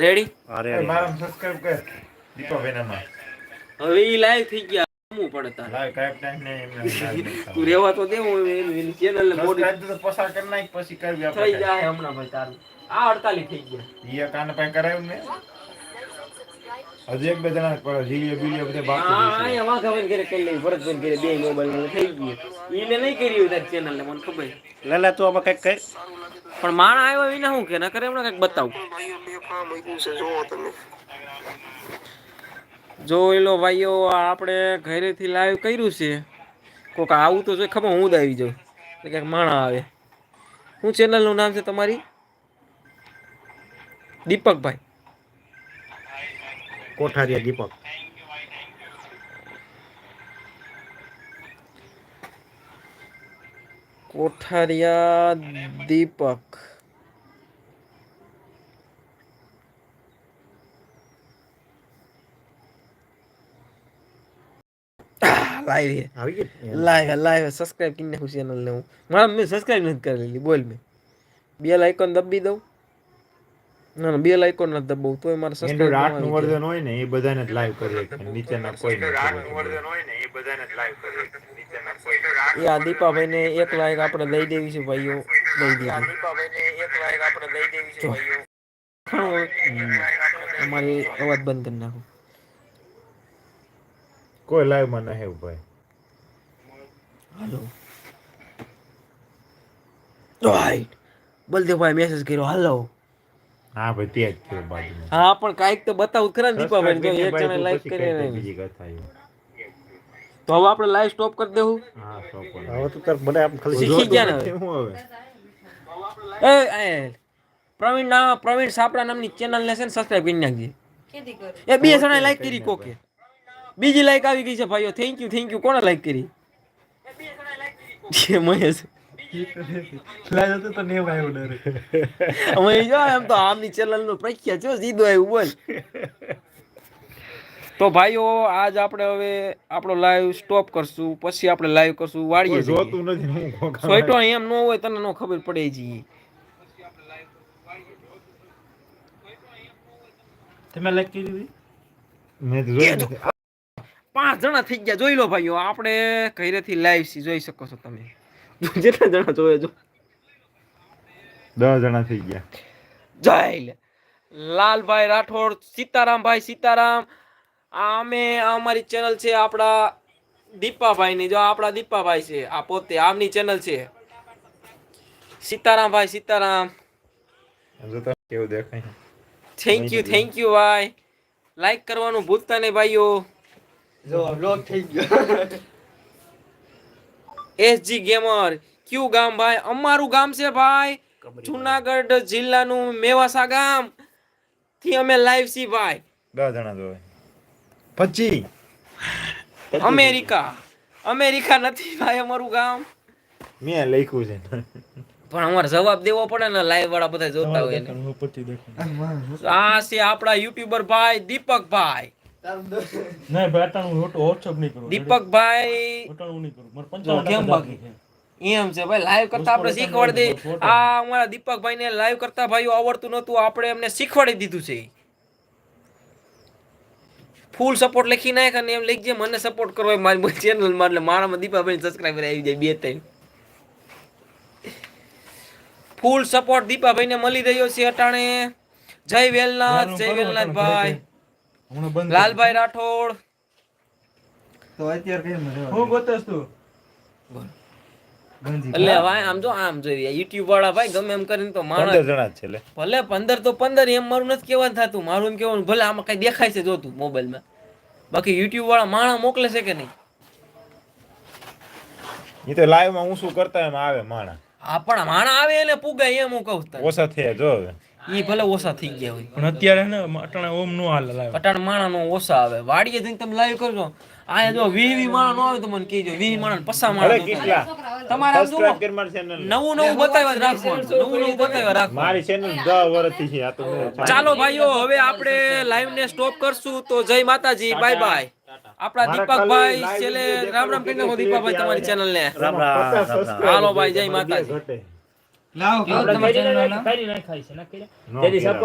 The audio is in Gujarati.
રેડી? અરે મારા સબસ્ક્રાઇબ કર. દીપાભાઈનામાં હવે ઈ લાઈવ થઈ ગયા હું પડતા લાઈવ કાઈ ટાઈમ નહીં તું રેવા તો દે હું એની ચેનલ ને મોડી સબસ્ક્રાઇબ તો પસાર કરી નાખ પછી કરવી થઈ આપણે જાય હમણાં ભાઈ તારું. આ 48 થઈ ગયા. ઈ કાન પાસે કરાયું ને હજી એક બે જણા પર જીવીએ બીલીએ બધે બાકી હા છે. અહીંયા વાઘાભાઈ ઘરે કરી લેવી ભરતભાઈ ઘરે બે મોબાઈલ ને થઈ ગયું. ઈને નહીં કર્યું તારી ચેનલ ને મને ખબર. છે. લે લે તું આમાં કંઈક કઈ પણ માણા આવ્યા વિના શું કે? નકર એમને કંઈક બતાવું. જો લો ભાઈઓ આ આપણે ઘરેથી લાઈવ કર્યું છે. કોક આવું તો જોઈએ ખબર હું દાવી આવી જાઉં. એટલે ક્યાંક માણા આવે. શું ચેનલનું નામ છે તમારી? દીપકભાઈ. કોઠારીયા દીપક કોઠારિયા દીપક લાઈવ આવી ગઈ લાઈવ લાઈવ સબસ્ક્રાઇબ કરી નાખું ચેનલ ને હું મારા મેં સબસ્ક્રાઇબ નથી કરેલી બોલ મેં બે લાઇકોન દબી દઉં ના ના બે લાઇકોન નથી દબાવું તોય મારે Android આઠનું વર્ઝન હોય ને એ બધાને જ લાઈવ કરી શકે નીચેના કોઈ એ આ દીપાભાઈ ને એક લાઈક આપણે દઈ દેવી છે ભાઈઓ. દઈ દેવી જો. અમારી અવાજ બંધ કરી નાખો. કોઈ લાઈવમાં નહીં ભાઈ. હાલો. રાઈટ બલદેવભાઈ મેસેજ કર્યો. હાલો. હા ભાઈ તે જ થયો બાજુ હા પણ કાંઈક તો બતાવું. ખરા ને દીપાભાઈ જો એક જણે લાઈક કરે કઈ બીજી કથા આવી. તો હવે આપણે લાઈવ સ્ટોપ કરી દેવું? હા સ્ટોપ point. હવે તો તાર મને આમ ખાલી શીખી ગયા ને હું હવે? એ એ પ્રવીણ ના પ્રવીણ સાપડા નામની ચેનલ ને છે ને સબસ્ક્રાઇબ કરી નાખજે. એ બે જણા લાઈક કરી કોકે. બીજી લાઈક આવી ગઈ છે ભાઈઓ. થેન્ક યુ થેન્ક યુ કોણે લાઈક કરી. જે મહેશ. અમે જો એમ તો આમની ચેનલ નો પ્રખ્યાત છો સીધો આવ્યું બોલ. તો ભાઈઓ આજ આપણે હવે આપણો લાઈવ સ્ટોપ કરશું પછી આપણે લાઈવ કરશું વાળીએ જોતું નથી સોઈટો એમ ન હોય તને નો ખબર પડે જી તમે લાઈક કરી દીધી? મેં તો પાંચ જણા થઈ ગયા જોઈ લો ભાઈઓ આપણે ઘરેથી લાઈવ સી જોઈ શકો છો તમે. જેટલા જણા જોવે જો. દસ જણા થઈ ગયા. જય લાલભાઈ રાઠોડ સીતારામભાઈ સીતારામ. આ અમે અમારી ચેનલ છે આપણા દીપાભાઈની. જો આપણા દીપાભાઈ છે આ પોતે આમની ચેનલ છે. સીતારામભાઈ સીતારામ. કેવું દેખાય થેન્ક યુ થેન્ક યુ ભાઈ. લાઈક કરવાનું ભૂલતા નહીં ભાઈઓ. જો બ્લોક થઈ ગયો. SG gamer. ક્યુ ગામ ભાઈ? અમારું ગામ છે ભાઈ જુનાગઢ જિલ્લાનું મેવાસા ગામ. થી અમે લાઈવ સી ભાઈ. દસ જણા જોવે પછી અમેરિકા. અમેરિકા નથી ભાઈ અમારું ગામ. મેં લખ્યું છે. પણ અમારે જવાબ દેવો પડે ને લાઈવ વાળા બધા જોતા હોય આ છે આપણા યુટ્યુબર ભાઈ દીપકભાઈ નહીં ભાઈ અટાણું વોટ્સઅપ નહીં કરું. દીપકભાઈ અટાણું નહીં કરું. મારે પંચાવન કેમ બાકી? છે. એમ છે ભાઈ લાઈવ કરતા આપણે શીખવાડી દઈએ. આ અમારા દીપકભાઈ ને લાઈવ કરતા ભાઈઓ આવડતું નહોતું આપણે એમને શીખવાડી દીધું છે. ફૂલ સપોર્ટ લખી નાખ અને એમ લખજે મને સપોર્ટ કરો મારી ચેનલમાં. એટલે મારામાં દીપાભાઈ સબસ્ક્રાઈબર આવી જાય બે ત્રણ. ફૂલ સપોર્ટ દીપાભાઈ ને મળી રહ્યો છે અટાણે. જય વેલનાથ જય વેલનાથ ભાઈ લાલભાઈ રાઠોડ. તો અત્યારે કેમ હું ગોતસ તું? એટલે ભાઈ આમ જો આમ જોઈએ યુટ્યુબ વાળા ભાઈ ગમે એમ કરીને તો માણસ જણા જ છે લે. ભલે પંદર તો પંદર એમ મારું નથી કહેવાનું થતું. મારું એમ કેવાનું ભલે આમાં કઈ દેખાય છે જોતું મોબાઈલમાં. બાકી યુટ્યુબ વાળા માણસ મોકલે છે કે નહીં? એ તો લાઈવમાં હું શું કરતા એમ આવે માણા. આ પણ માણસ આવે એટલે પુગાય એમ હું કહું ઓછા થયા જો હવે. ઈ ભલે ઓછા થઈ ગયા હોય. પણ અત્યારે ને અટાણે ઓમ નો હાલ લાવે અટાણ માણા નો ઓછા આવે. વાડીએ જઈને તમે લાઈવ કરજો. આ જો વી વી માણા નો આવે તો મને કહેજો. વી માણા પસા માણા કેટલા તમારે આમ જુઓ. સબસ્ક્રાઇબ કર મારી ચેનલ નવું નવું બતાવ્યા રાખો નવું નવું બતાવ્યા રાખો મારી ચેનલ 10 વર્ષથી છે આ તો ચાલો ભાઈઓ હવે આપણે લાઈવ ને સ્ટોપ કરશું. તો જય માતાજી બાય બાય આપણા દીપકભાઈ છેલ્લે રામ રામ કરીને દીપકભાઈ તમારી ચેનલ ને. રામ રામ, રામ રામ. હાલો ભાઈ, જય માતાજી. લાવ. આપણે કરી નાખાય છે ના કર્યા